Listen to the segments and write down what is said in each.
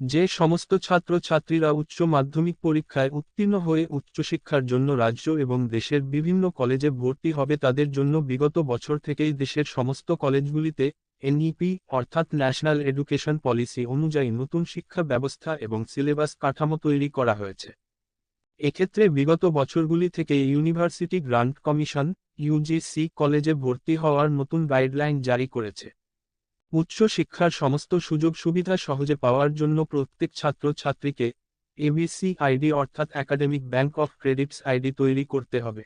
যে সমস্ত ছাত্র ছাত্রীরা উচ্চ মাধ্যমিক পরীক্ষায় উত্তীর্ণ হয়ে উচ্চশিক্ষার জন্য রাজ্য এবং দেশের বিভিন্ন কলেজে ভর্তি হবে তাদের জন্য বিগত বছর থেকেই দেশের সমস্ত কলেজগুলিতে এনইপি, অর্থাৎ ন্যাশনাল এডুকেশন পলিসি অনুযায়ী নতুন শিক্ষা ব্যবস্থা এবং সিলেবাস কাঠামো তৈরি করা হয়েছে। এক্ষেত্রে বিগত বছরগুলি থেকে ইউনিভার্সিটি গ্রান্ট কমিশন, ইউজিসি কলেজে ভর্তি হওয়ার নতুন গাইডলাইন জারি করেছে। উচ্চ শিক্ষার সমস্ত সুযোগ সুবিধা সহজে পাওয়ার জন্য প্রত্যেক ছাত্র ছাত্রীকে এবিসি আইডি অর্থাৎ academic bank of credits ID তৈরি করতে হবে।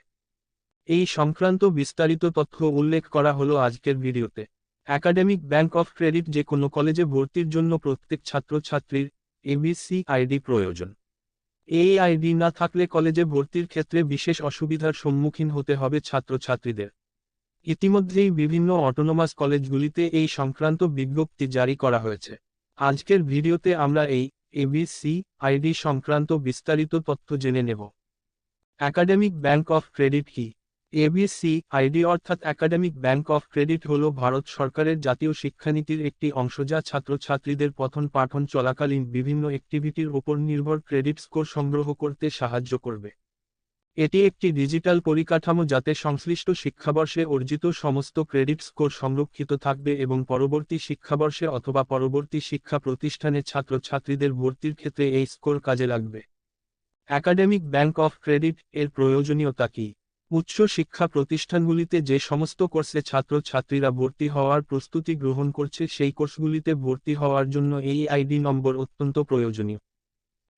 এই সংক্রান্ত বিস্তারিত তথ্য উল্লেখ করা হলো আজকের ভিডিওতে। একাডেমিক ব্যাংক অফ ক্রেডিট যে কোনো কলেজে ভর্তির জন্য প্রত্যেক ছাত্রছাত্রীর এবিসি আইডি প্রয়োজন। এই আইডি না থাকলে কলেজে ভর্তির ক্ষেত্রে বিশেষ অসুবিধার সম্মুখীন হতে হবে ছাত্রছাত্রীদের। ইতিমধ্যেই বিভিন্ন অটোনোমাস কলেজগুলিতে এই সংক্রান্ত বিজ্ঞপ্তি জারি করা হয়েছে। আজকের ভিডিওতে আমরা এই এবিসি আইডি সংক্রান্ত বিস্তারিত তথ্য জেনে নেব। একাডেমিক ব্যাংক অফ ক্রেডিট কি? এবিসি আইডি অর্থাৎ একাডেমিক ব্যাংক অফ ক্রেডিট হল ভারত সরকারের জাতীয় শিক্ষানীতির একটি অংশ যা ছাত্রছাত্রীদের পঠন পাঠন চলাকালীন বিভিন্ন অ্যাক্টিভিটির ওপর নির্ভর ক্রেডিট স্কোর সংগ্রহ করতে সাহায্য করবে। এটি একটি ডিজিটাল পরিকাঠামো যাতে সংশ্লিষ্ট শিক্ষাবর্ষে অর্জিত সমস্ত ক্রেডিট স্কোর সংরক্ষিত থাকবে এবং পরবর্তী শিক্ষাবর্ষে অথবা পরবর্তী শিক্ষা প্রতিষ্ঠানে ছাত্রছাত্রীদের ভর্তির ক্ষেত্রে এই স্কোর কাজে লাগবে। একাডেমিক ব্যাংক অফ ক্রেডিট এর প্রয়োজনীয়তা কী? উচ্চ শিক্ষা প্রতিষ্ঠানগুলিতে যে সমস্ত কোর্সে ছাত্রছাত্রীরা ভর্তি হওয়ার প্রস্তুতি গ্রহণ করছে, সেই কোর্সগুলিতে ভর্তি হওয়ার জন্য এই আইডি নম্বর অত্যন্ত প্রয়োজনীয়।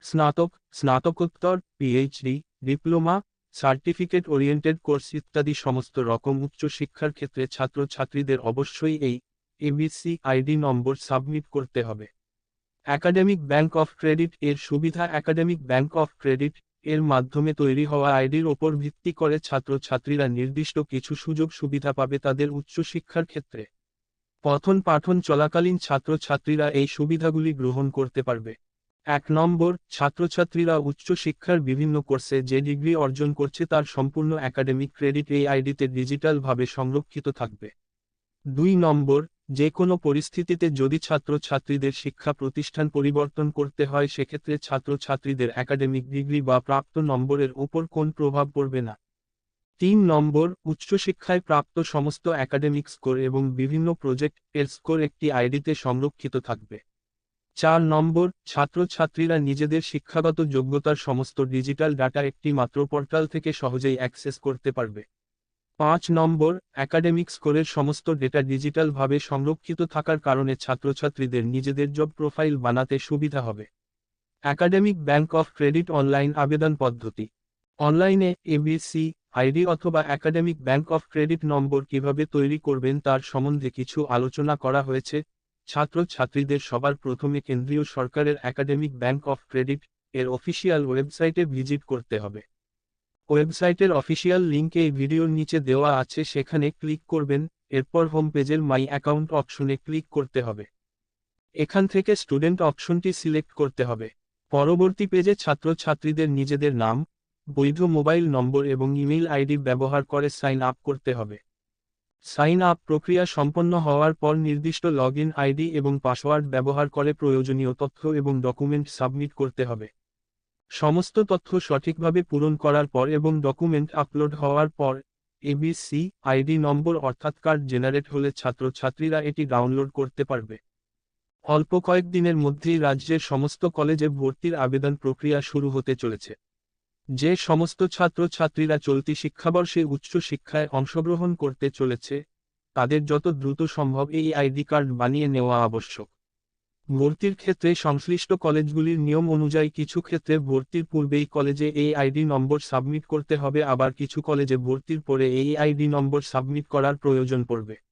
স্নাতক, স্নাতকোত্তর, PhD diploma, certificate oriented course ইত্যাদি সমস্ত রকম উচ্চ শিক্ষার ক্ষেত্রে ছাত্রছাত্রীদের অবশ্যই এই এবিসি আইডি নম্বর সাবমিট করতে হবে। একাডেমিক ব্যাংক অফ ক্রেডিট এর সুবিধা একাডেমিক ব্যাংক অফ ক্রেডিট এর মাধ্যমে তৈরি হওয়া আইডির ওপর ভিত্তি করে ছাত্রছাত্রীরা নির্দিষ্ট কিছু সুযোগ সুবিধা পাবে তাদের উচ্চশিক্ষার ক্ষেত্রে। পঠন পাঠন চলাকালীন ছাত্রছাত্রীরা এই সুবিধাগুলি গ্রহণ করতে পারবে। এক নম্বর, ছাত্রছাত্রীরা উচ্চশিক্ষার বিভিন্ন কোর্সে যে ডিগ্রি অর্জন করছে তার সম্পূর্ণ একাডেমিক ক্রেডিট এই আইডিতে ডিজিটালভাবে সংরক্ষিত থাকবে। দুই নম্বর, যে কোনো পরিস্থিতিতে যদি ছাত্রছাত্রীদের শিক্ষা প্রতিষ্ঠান পরিবর্তন করতে হয়, সেক্ষেত্রে ছাত্রছাত্রীদের একাডেমিক ডিগ্রি বা প্রাপ্ত নম্বরের উপর কোন প্রভাব পড়বে না। তিন নম্বর, উচ্চশিক্ষায় প্রাপ্ত সমস্ত একাডেমিক স্কোর এবং বিভিন্ন প্রজেক্ট এর স্কোর একটি আইডিতে সংরক্ষিত থাকবে। চার নম্বর, ছাত্রছাত্রীরা নিজেদের শিক্ষাগত যোগ্যতার সমস্ত ডিজিটাল ডাটা একটি মাত্র পোর্টাল থেকে সহজেই অ্যাক্সেস করতে পারবে। পাঁচ নম্বর, একাডেমিক স্কোরের সমস্ত ডেটা ডিজিটালভাবে সংরক্ষিত থাকার কারণে ছাত্রছাত্রীদের নিজেদের জব প্রোফাইল বানাতে সুবিধা হবে। Academic bank of credit online আবেদন পদ্ধতি। অনলাইনে এবিসি, আইডি অথবা academic bank of credit number কীভাবে তৈরি করবেন তার সম্বন্ধে কিছু আলোচনা করা হয়েছে। ছাত্রছাত্রীদের সবার প্রথমে কেন্দ্রীয় সরকারের একাডেমিক ব্যাংক অফ ক্রেডিট এর অফিসিয়াল ওয়েবসাইটে ভিজিট করতে হবে। ওয়েবসাইটের অফিসিয়াল লিঙ্ক এই ভিডিওর নিচে দেওয়া আছে, সেখানে ক্লিক করবেন, এরপর হোম পেজের মাই অ্যাকাউন্ট অপশনে ক্লিক করতে হবে। এখান থেকে স্টুডেন্ট অপশনটি সিলেক্ট করতে হবে। পরবর্তী পেজে ছাত্রছাত্রীদের নিজেদের নাম, বৈধ মোবাইল নম্বর এবং ইমেইল আইডি ব্যবহার করে সাইন আপ করতে হবে। সাইন আপ প্রক্রিয়া সম্পন্ন হওয়ার পর নির্দিষ্ট লগ ইন আইডি এবং পাসওয়ার্ড ব্যবহার করে প্রয়োজনীয় তথ্য এবং ডকুমেন্ট সাবমিট করতে হবে। সমস্ত তথ্য সঠিকভাবে পূরণ করার পর এবং ডকুমেন্ট আপলোড হওয়ার পর, এবিসি আইডি নম্বর অর্থাৎ কার্ড জেনারেট হলে ছাত্রছাত্রীরা এটি ডাউনলোড করতে পারবে। অল্প কয়েকদিনের মধ্যেই রাজ্যের সমস্ত কলেজে ভর্তির আবেদন প্রক্রিয়া শুরু হতে চলেছে। যে সমস্ত ছাত্রছাত্রীরা চলতি শিক্ষাবর্ষে উচ্চ শিক্ষায় অংশগ্রহণ করতে চলেছে, তাদের যত দ্রুত সম্ভব এই আইডি কার্ড বানিয়ে নেওয়া আবশ্যক। ভর্তির ক্ষেত্রে সংশ্লিষ্ট কলেজগুলির নিয়ম অনুযায়ী কিছু ক্ষেত্রে ভর্তির পূর্বেই কলেজে এই আইডি নম্বর সাবমিট করতে হবে, আবার কিছু কলেজে ভর্তির পরে এই আইডি নম্বর সাবমিট করার প্রয়োজন পড়বে।